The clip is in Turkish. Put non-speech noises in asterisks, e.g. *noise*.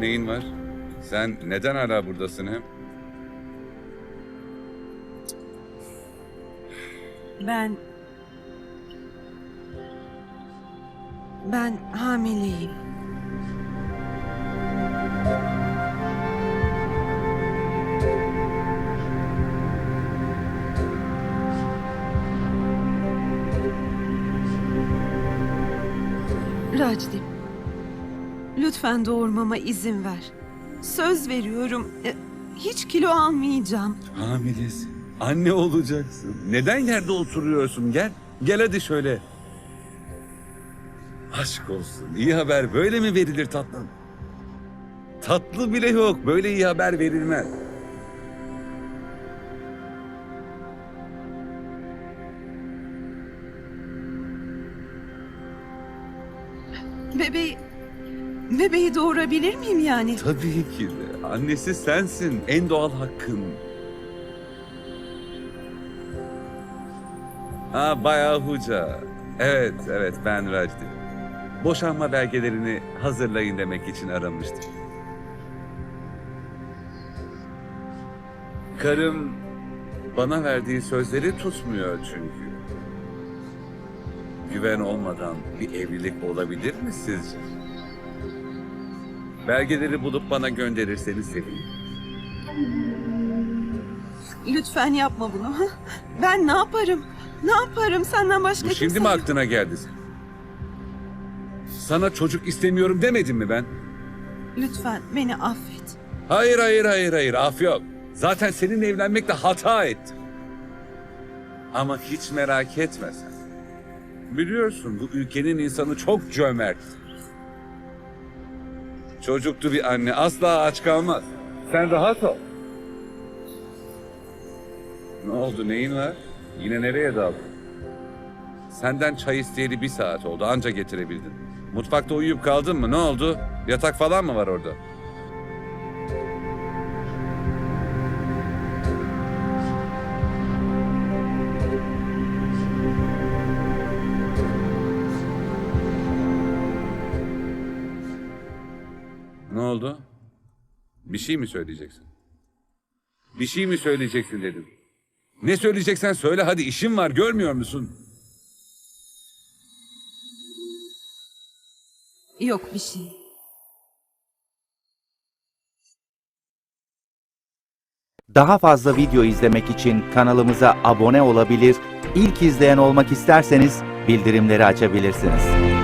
Neyin var? Sen neden hala buradasın hem? Ben... Ben hamileyim. Racdip, lütfen doğurmama izin ver. Söz veriyorum, e, hiç kilo almayacağım. Hamilesin. Anne olacaksın. Neden yerde oturuyorsun? Gel. Gel hadi şöyle. Aşk olsun. İyi haber böyle mi verilir tatlım? Tatlı bile yok. Böyle iyi haber verilmez. Bebeği... Bebeği doğurabilir miyim yani? Tabii ki de. Annesi sensin. En doğal hakkın. Ha Bayağı Huca. Evet, evet ben Rajdi. Boşanma belgelerini hazırlayın demek için aramıştım. Karım bana verdiği sözleri tutmuyor çünkü. Güven olmadan bir evlilik olabilir mi sizce? Belgeleri bulup bana gönderirseniz sevinirim. Lütfen yapma bunu. *laughs* Ben ne yaparım? Ne yaparım? Senden başka Bu şimdi kimse mi yok. aklına geldi? Sana çocuk istemiyorum demedim mi ben? Lütfen beni affet. Hayır hayır hayır hayır af yok. Zaten seninle evlenmekle hata ettim. Ama hiç merak etme sen. Biliyorsun bu ülkenin insanı çok cömert. Çocuklu bir anne asla aç kalmaz. Sen rahat ol. Ne oldu neyin var? Yine nereye daldın? Senden çay isteyeli bir saat oldu anca getirebildin. Mutfakta uyuyup kaldın mı ne oldu? Yatak falan mı var orada? Oldu? Bir şey mi söyleyeceksin? Bir şey mi söyleyeceksin dedim. Ne söyleyeceksen söyle hadi işim var görmüyor musun? Yok bir şey. Daha fazla video izlemek için kanalımıza abone olabilir, ilk izleyen olmak isterseniz bildirimleri açabilirsiniz.